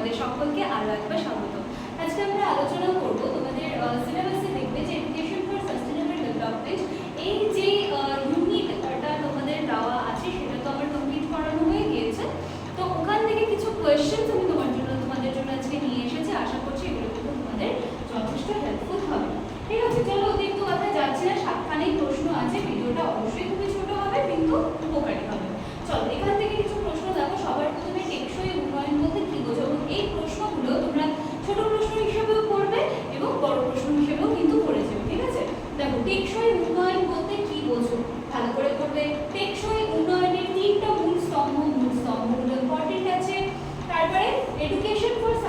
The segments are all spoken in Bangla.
তোমাদের সকলকে আরও একবার স্বাগত। আজকে আমরা আলোচনা করব তোমাদের সিলেবাসে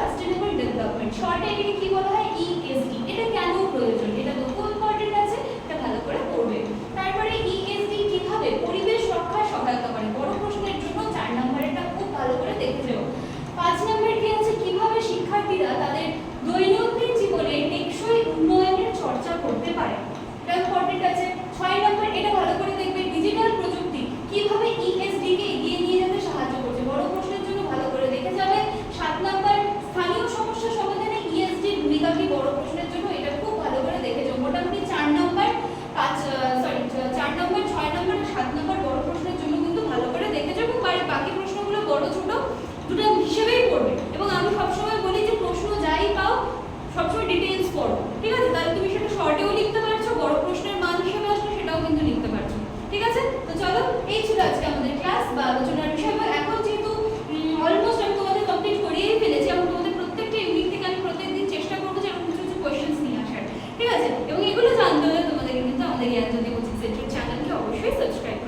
সাস্টেনেবল ডেভেলপমেন্ট শর্টে এটাকে কি বলা হয় ইএসডি এগুলো জানতে হলে তোমাদের কিন্তু আমাদের জ্ঞানজ্যোতি কোচিং সেন্টার চ্যানেলকে অবশ্যই সাবস্ক্রাইব